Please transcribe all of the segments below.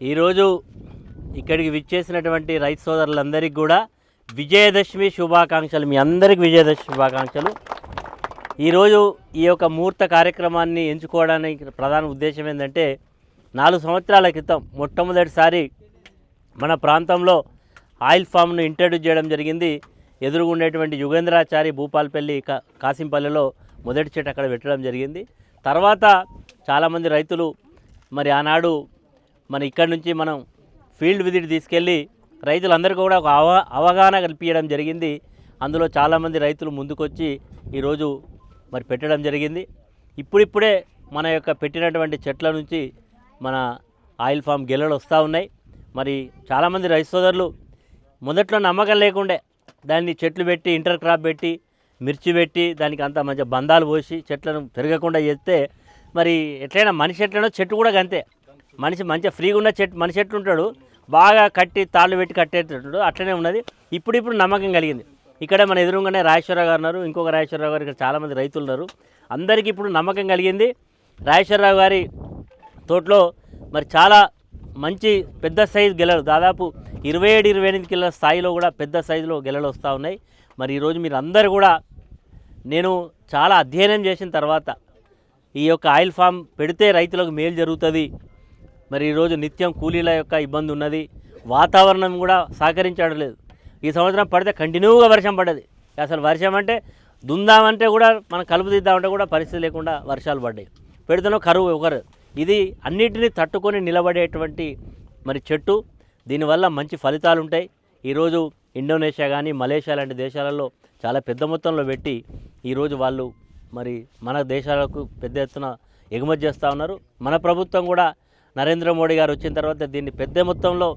ఈరోజు ఇక్కడికి విచ్చేసినటువంటి రైతు సోదరులందరికీ కూడా విజయదశమి శుభాకాంక్షలు మీ అందరికీ విజయదశమి శుభాకాంక్షలు. ఈరోజు ఈ యొక్క ముహూర్త కార్యక్రమాన్ని ఎంచుకోవడానికి ప్రధాన ఉద్దేశం ఏంటంటే నాలుగు సంవత్సరాల క్రితం మొట్టమొదటిసారి మన ప్రాంతంలో ఆయిల్ ఫామ్ను ఇంట్రడ్యూస్ చేయడం జరిగింది. ఎదురుగుండేటువంటి యుగేంద్రాచారి భూపాల్పల్లి కా కాసింపల్లిలో మొదటి చెట్టు అక్కడ పెట్టడం జరిగింది. తర్వాత చాలామంది రైతులు మరి ఆనాడు మన ఇక్కడ నుంచి మనం ఫీల్డ్ విజిట్ తీసుకెళ్ళి రైతులందరికీ కూడా ఒక అవ అవగాహన కల్పించడం జరిగింది. అందులో చాలామంది రైతులు ముందుకొచ్చి ఈరోజు మరి పెట్టడం జరిగింది. ఇప్పుడిప్పుడే మన యొక్క పెట్టినటువంటి చెట్ల నుంచి మన ఆయిల్ ఫామ్ గెలలు వస్తూ ఉన్నాయి. మరి చాలామంది రైతు సోదరులు మొదట్లో నమ్మకం లేకుండే దాన్ని చెట్లు పెట్టి ఇంటర్ క్రాప్ పెట్టి మిర్చి పెట్టి దానికి అంత మంచి బంధాలు పోసి చెట్లను పెరగకుండా చేస్తే మరి ఎట్లయినా మనిషి ఎట్లనో చెట్టు కూడా అంతే మనిషి మంచిగా ఫ్రీగా ఉన్న చెట్టు మనిషి చెట్టు ఉంటాడు బాగా కట్టి తాళ్ళు పెట్టి కట్టేటట్టు అట్లనే ఉన్నది. ఇప్పుడు ఇప్పుడు నమ్మకం కలిగింది. ఇక్కడ మన ఎదురుగానే రాజేశ్వరరావు గారు ఉన్నారు ఇంకొక రాజేశ్వరరావు గారు ఇక్కడ చాలామంది రైతులు ఉన్నారు. అందరికీ ఇప్పుడు నమ్మకం కలిగింది. రాజేశ్వరరావు గారి తోటలో మరి చాలా మంచి పెద్ద సైజు గెలలు దాదాపు ఇరవై ఏడు ఇరవై ఎనిమిది కిలోల స్థాయిలో కూడా పెద్ద సైజులో గెలలు వస్తూ ఉన్నాయి. మరి ఈరోజు మీరు అందరు కూడా నేను చాలా అధ్యయనం చేసిన తర్వాత ఈ యొక్క ఆయిల్ ఫామ్ పెడితే రైతులకు మేలు జరుగుతుంది. మరి ఈరోజు నిత్యం కూలీల యొక్క ఇబ్బంది ఉన్నది. వాతావరణం కూడా సహకరించడం లేదు. ఈ సంవత్సరం పడితే కంటిన్యూగా వర్షం పడ్డది. అసలు వర్షం అంటే దుందామంటే కూడా మనం కలుపు తీద్దామంటే కూడా పరిస్థితి లేకుండా వర్షాలు పడ్డాయి. పెడితేనో కరువు ఒకరు ఇది అన్నిటినీ తట్టుకొని నిలబడేటువంటి మరి చెట్టు. దీనివల్ల మంచి ఫలితాలు ఉంటాయి. ఈరోజు ఇండోనేషియా కానీ మలేషియా లాంటి దేశాలలో చాలా పెద్ద మొత్తంలో పెట్టి ఈరోజు వాళ్ళు మరి మన దేశాలకు పెద్ద ఎత్తున ఎగుమతి చేస్తూ ఉన్నారు. మన ప్రభుత్వం కూడా నరేంద్ర మోడీ గారు వచ్చిన తర్వాత దీన్ని పెద్ద మొత్తంలో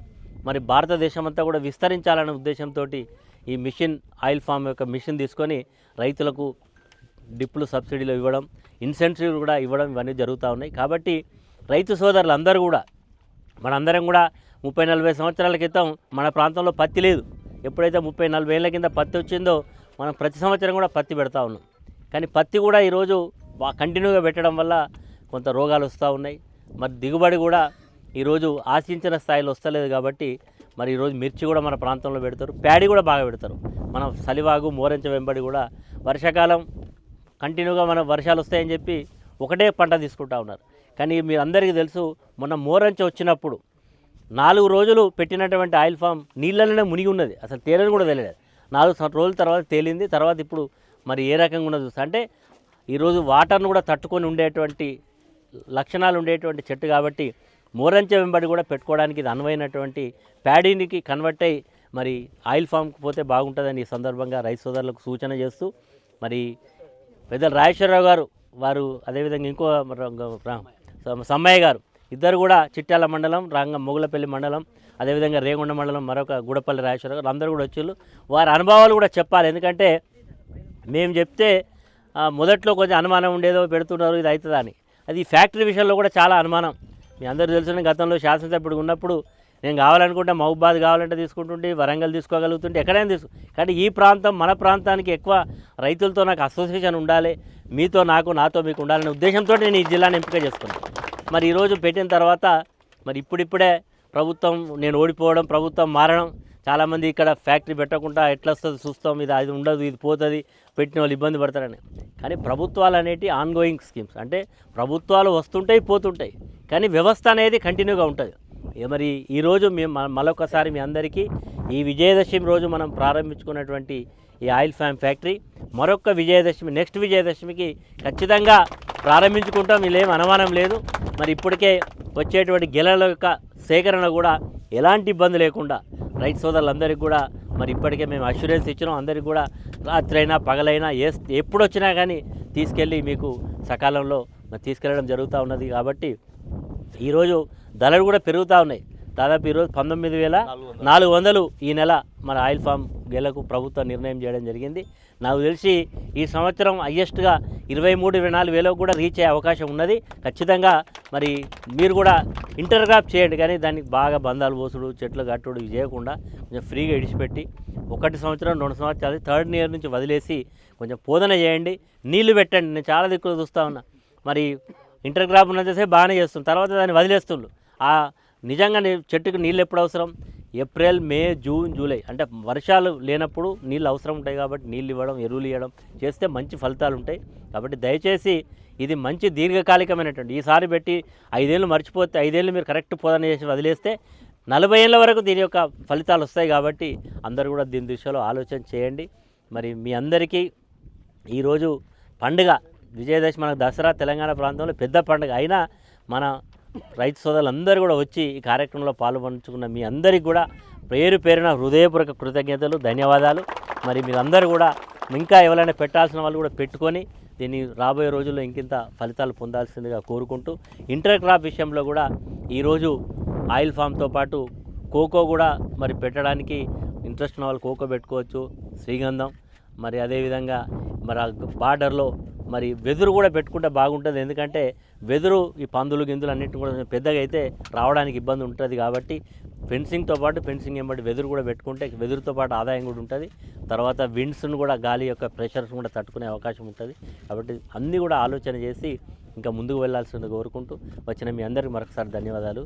మరి భారతదేశం అంతా కూడా విస్తరించాలనే ఉద్దేశంతో ఈ మిషన్ ఆయిల్ ఫామ్ యొక్క మిషన్ తీసుకొని రైతులకు డిప్పులు సబ్సిడీలు ఇవ్వడం ఇన్సెంటివ్ కూడా ఇవ్వడం ఇవన్నీ జరుగుతూ ఉన్నాయి. కాబట్టి రైతు సోదరులు అందరూ కూడా మనందరం కూడా ముప్పై నలభై సంవత్సరాల క్రితం మన ప్రాంతంలో పత్తి లేదు. ఎప్పుడైతే ముప్పై నలభై ఏళ్ళ కింద పత్తి వచ్చిందో మనం ప్రతి సంవత్సరం కూడా పత్తి పెడతా ఉన్నాం. కానీ పత్తి కూడా ఈరోజు కంటిన్యూగా పెట్టడం వల్ల కొంత రోగాలు వస్తూ ఉన్నాయి. మరి దిగుబడి కూడా ఈరోజు ఆశించిన స్థాయిలో వస్తలేదు కాబట్టి మరి ఈరోజు మిర్చి కూడా మన ప్రాంతంలో పెడతారు. ప్యాడీ కూడా బాగా పెడతారు. మన సలివాగు మోరెంచ వెంబడి కూడా వర్షాకాలం కంటిన్యూగా మన వర్షాలు వస్తాయని చెప్పి ఒకటే పంట తీసుకుంటా ఉన్నారు. కానీ మీరు అందరికీ తెలుసు మొన్న మోరంచ వచ్చినప్పుడు నాలుగు రోజులు పెట్టినటువంటి ఆయిల్ ఫామ్ నీళ్ళలోనే మునిగి ఉన్నది. అసలు తేలని కూడా తెలియలేదు నాలుగు రోజుల తర్వాత తేలింది. తర్వాత ఇప్పుడు మరి ఏ రకంగా ఉన్నది చూస్తే అంటే ఈరోజు వాటర్ను కూడా తట్టుకొని ఉండేటువంటి లక్షణాలు ఉండేటువంటి చెట్టు కాబట్టి మూరంచె వెంబడి కూడా పెట్టుకోవడానికి ఇది అనువైనటువంటి ప్యాడీనికి కన్వర్ట్ అయ్యి మరి ఆయిల్ ఫామ్కి పోతే బాగుంటుందని ఈ సందర్భంగా రైతు సోదరులకు సూచన చేస్తూ మరి పెద్దలు రాజేశ్వరరావు గారు వారు అదేవిధంగా ఇంకో సమ్మయ్య గారు ఇద్దరు కూడా చిట్యాల మండలం రంగ మొగులపల్లి మండలం అదేవిధంగా రేగొండ మండలం మరొక గూడపల్లి రాజేశ్వరరావు గారు అందరూ కూడా వచ్చారు వారి అనుభవాలు కూడా చెప్పాలి. ఎందుకంటే మేము చెప్తే మొదట్లో కొంచెం అనుమానం ఉండేదో పెడుతున్నారు ఇది అవుతుందని అది ఫ్యాక్టరీ విషయంలో కూడా చాలా అనుమానం. మీ అందరూ తెలిసిన గతంలో శాసనసభ్యుడు ఉన్నప్పుడు నేను కావాలనుకుంటే మహబాద్ కావాలంటే తీసుకుంటుంటే వరంగల్ తీసుకోగలుగుతుంటే ఎక్కడైనా తీసుకో కానీ ఈ ప్రాంతం మన ప్రాంతానికి ఎక్కువ రైతులతో నాకు అసోసియేషన్ ఉండాలి మీతో నాకు నాతో మీకు ఉండాలనే ఉద్దేశంతో నేను ఈ జిల్లాను ఎంపిక చేసుకున్నాను. మరి ఈరోజు పెట్టిన తర్వాత మరి ఇప్పుడిప్పుడే ప్రభుత్వం నేను ఓడిపోవడం ప్రభుత్వం మారడం చాలామంది ఇక్కడ ఫ్యాక్టరీ పెట్టకుండా ఎట్లా వస్తుంది చూస్తాం ఇది అది ఉండదు ఇది పోతుంది పెట్టిన వాళ్ళు ఇబ్బంది పడతారని. కానీ ప్రభుత్వాలు అనేటివి ఆన్గోయింగ్ స్కీమ్స్ అంటే ప్రభుత్వాలు వస్తుంటాయి పోతుంటాయి. కానీ వ్యవస్థ అనేది కంటిన్యూగా ఉంటుంది. మరి ఈరోజు మేము మరొకసారి మీ అందరికీ ఈ విజయదశమి రోజు మనం ప్రారంభించుకున్నటువంటి ఈ ఆయిల్ ఫ్యామ్ ఫ్యాక్టరీ మరొక విజయదశమి నెక్స్ట్ విజయదశమికి ఖచ్చితంగా ప్రారంభించుకుంటాం. ఇలేం అనుమానం లేదు. మరి ఇప్పటికే వచ్చేటువంటి గెలల యొక్క సేకరణ కూడా ఎలాంటి ఇబ్బంది లేకుండా రైతు సోదరులందరికీ కూడా మరి ఇప్పటికే మేము అష్యూరెన్స్ ఇచ్చినాం. అందరికీ కూడా రాత్రైనా పగలైనా ఏ ఎప్పుడు వచ్చినా కానీ తీసుకెళ్ళి మీకు సకాలంలో మరి తీసుకెళ్ళడం జరుగుతూ ఉన్నది కాబట్టి ఈరోజు ధరలు కూడా పెరుగుతూ ఉన్నాయి. దాదాపు ఈరోజు పంతొమ్మిది వేల నాలుగు వందలు. ఈ నెల మన ఆయిల్ ఫామ్ గెలకు ప్రభుత్వం నిర్ణయం చేయడం జరిగింది. నాకు తెలిసి ఈ సంవత్సరం హయ్యెస్ట్గా ఇరవై మూడు ఇరవై నాలుగు వేలకు కూడా రీచ్ అయ్యే అవకాశం ఉన్నది. ఖచ్చితంగా మరి మీరు కూడా ఇంటర్గ్రాప్ చేయండి కానీ దానికి బాగా బంధాలు పోసుడు చెట్లు కట్టుడు ఇవి చేయకుండా కొంచెం ఫ్రీగా ఇడిచిపెట్టి ఒకటి సంవత్సరం రెండు సంవత్సరాలు థర్డ్ ఇయర్ నుంచి వదిలేసి కొంచెం పోదన చేయండి. నీళ్ళు పెట్టండి. నేను చాలా దిక్కులు చూస్తూ ఉన్నా. మరి ఇంటర్ క్రాప్ ఉన్నంతసేపు బాగానే చేస్తుంది తర్వాత దాన్ని వదిలేస్తుండ్రు ఆ నిజంగా నీ- చెట్టుకు నీళ్ళు ఎప్పుడు అవసరం? ఏప్రిల్ మే జూన్ జూలై అంటే వర్షాలు లేనప్పుడు నీళ్ళు అవసరం ఉంటాయి కాబట్టి నీళ్ళు ఇవ్వడం ఎరువులు ఇవ్వడం చేస్తే మంచి ఫలితాలు ఉంటాయి. కాబట్టి దయచేసి ఇది మంచి దీర్ఘకాలికమైనటువంటి ఈసారి పెట్టి ఐదేళ్ళు మర్చిపోతే ఐదేళ్ళు మీరు కరెక్ట్ పోదన చేసి వదిలేస్తే నలభై ఏళ్ళ వరకు దీని యొక్క ఫలితాలు వస్తాయి కాబట్టి అందరూ కూడా దీని దిశలో ఆలోచన చేయండి. మరి మీ అందరికీ ఈరోజు పండుగ విజయదశమి మనకు దసరా తెలంగాణ ప్రాంతంలో పెద్ద పండుగ అయినా మన రైతు సోదరులందరూ కూడా వచ్చి ఈ కార్యక్రమంలో పాల్పంచుకున్న మీ అందరికీ కూడా పేరు పేరున హృదయపూర్వక కృతజ్ఞతలు ధన్యవాదాలు. మరి మీరందరూ కూడా ఇంకా ఎవరైనా పెట్టాల్సిన వాళ్ళు కూడా పెట్టుకొని దీన్ని రాబోయే రోజుల్లో ఇంకింత ఫలితాలు పొందాల్సిందిగా కోరుకుంటూ ఇంటర్ క్రాప్ విషయంలో కూడా ఈరోజు ఆయిల్ ఫామ్తో పాటు కోకో కూడా మరి పెట్టడానికి ఇంట్రెస్ట్ ఉన్న వాళ్ళు కోకో పెట్టుకోవచ్చు శ్రీగంధం. మరి అదేవిధంగా మరి ఆ బార్డర్లో మరి వెదురు కూడా పెట్టుకుంటే బాగుంటుంది. ఎందుకంటే వెదురు ఈ పందులు గిందులు అన్నింటి కూడా పెద్దగా అయితే రావడానికి ఇబ్బంది ఉంటుంది కాబట్టి ఫెన్సింగ్తో పాటు ఫెన్సింగ్ ఏమంటే వెదురు కూడా పెట్టుకుంటే వెదురుతో పాటు ఆదాయం కూడా ఉంటుంది. తర్వాత విండ్స్ను కూడా గాలి యొక్క ప్రెషర్స్ కూడా తట్టుకునే అవకాశం ఉంటుంది. కాబట్టి అన్నీ కూడా ఆలోచన చేసి ఇంకా ముందుకు వెళ్ళాల్సింది కోరుకుంటూ వచ్చిన మీ అందరికీ మరొకసారి ధన్యవాదాలు.